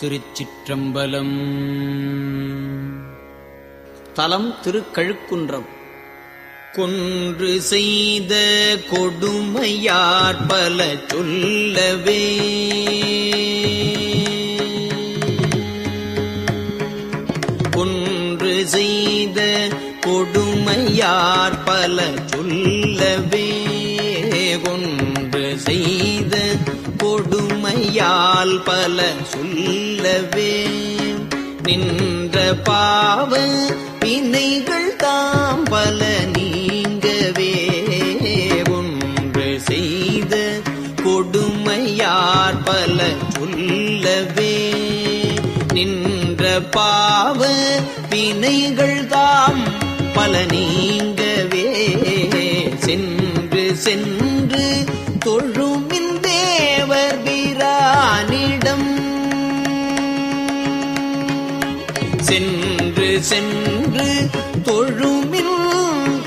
திருச்சிற்றம்பலம். தலம் திருக்கழுக்குன்றம். கொன்று செய்த கொடுமையார் பல சொல்லவே. கொன்று செய்த கொடுமையார் பல சொல்லவே. கொன்று செய்த கொடுமையால் பல சொல்லவே. நின்ற பாவ வினைகள் தாம் பல நீங்கவே. ஒன்று செய்த கொடுமையார் பல சொல்லவே. நின்ற பாவ வினைகள் தாம் பல நீங்கவே. சென்று சென்று தொழுமின் சென்று தொழுமின்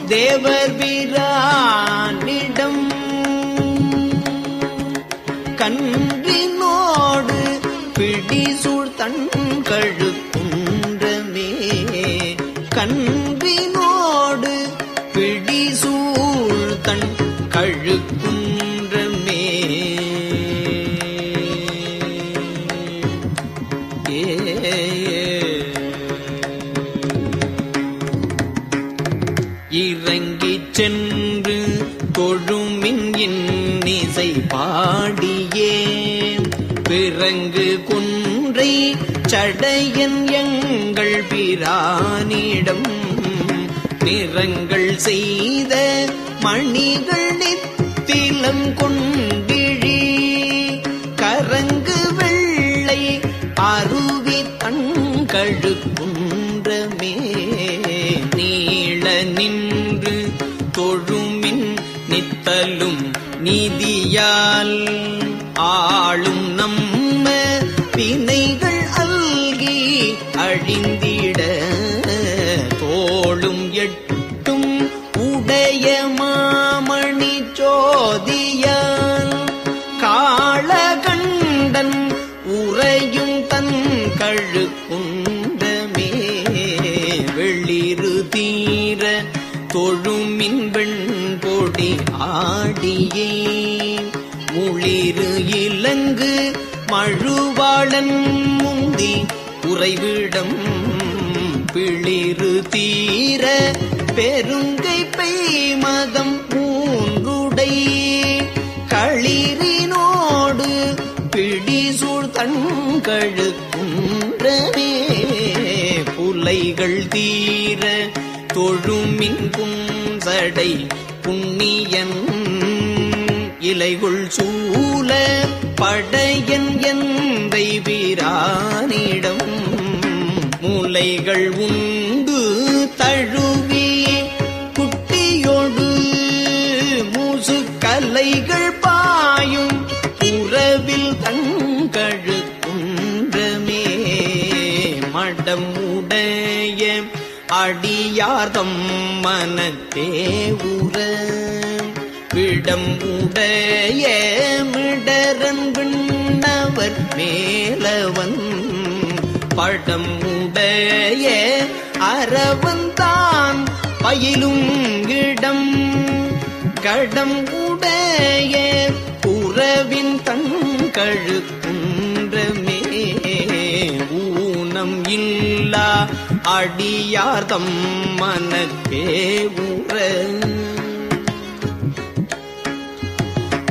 தேவர் வீரானிடம் கன்றினோடு பிடிசூழ் தன் கழுக்குன்றமே கன்றினோடு பிடிசூழ் தன் இறங்கிச் சென்று தொழுமின் இன்னிசை பாடியே. பிறங்கு குன்றை சடையன் எங்கள் பிரானிடம். நிறங்கள் செய்த மணிகள் நித்திலம் கொண்டிழி. கரங்கு வெள்ளை அருவி தங்கழு குன்றமே நீள நின்று நீதியால் ஆளும் நம்ம பிணைகள் அல்கி அழிந்திட தோளும் எட்டும் உடைய மாமணி சோதியால் மின்பெண் வெண்பொடி ஆடியே முளிரு இலங்கு மழுவாளன் முந்தி உறைவிடம் பிளிரு தீர பெருங்கை பெய் மதம் மூன்றுடை களிரினோடு பிடிசூழ் தன்கழு புலைகள் தீர தொழுமின் புஞ்சடை புண்ணியன் இலைகுள் சூல படையன் எந்தை வீரானிடம் மூலைகள் உண்டு தழு அடியார்தம் மனத்தே உற. விடம் உடைய மிடரன் விண்ணவர் மேலவன். படம் உடைய அறவன்தான் பயிலும் இடம். கடம் உடைய உறவின் தங்கழு குன்றமே. ஊனம் இல்லா அடியார்தம் மனத்தே உற.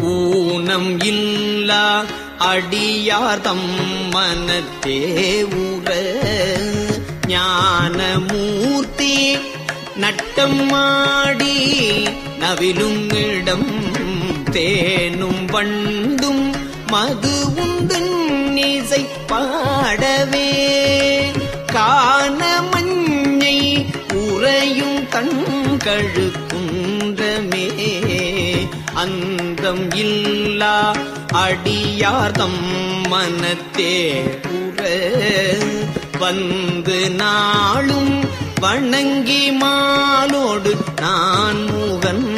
ஊனம் இல்லா அடியார்தம் மனத்தே உற. ஞானமூர்த்தி நட்டம் மாடி நவிலும் இடம் தேனும் வண்டும் மது உந்தன் இசை பாடவே. காண உறையும் தன் அந்தம் இல்லா அடியார்தம் மனத்தே உற வந்து நாளும் வணங்கி மாலோடு நான் முகன்.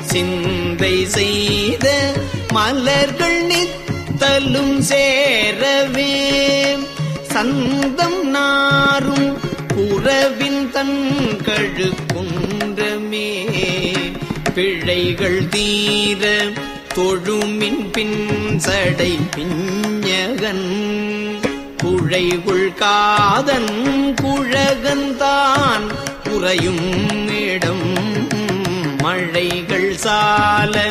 சிந்தை செய்த மலர்கள் நித்தலும் சேரவே. சந்தம் நான் தன் கழுக்குன்றமே. பிழைகள் தீர தொழுமின் பின் சடை பிஞ்சகன். குழைகுள் காதன் குழகந்தான் குறையும் இடம் மழைகள் சால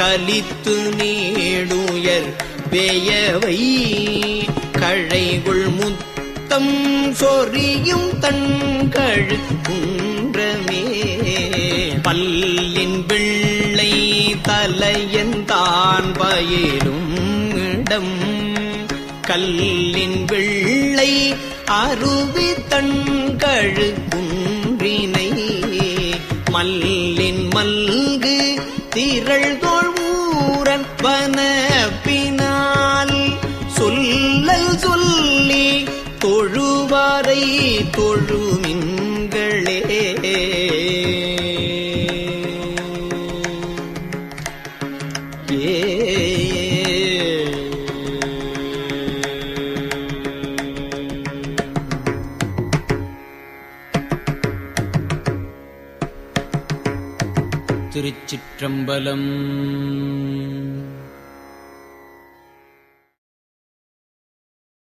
கலித்து நீடுயர் பெயவை. கழைகுள் தம் சொறியும் தன்கழு குன்றமே. பல்லின் பிள்ளை தலையந்தான் பயிலும் இடம். கல்லின் பிள்ளை அருவி தன்கழு குன்றினை. மல்லின் மல்கு திரள் தோழ்வூரன் வனப்பினால் தொழுமின்களே. திருச்சிற்றம்பலம்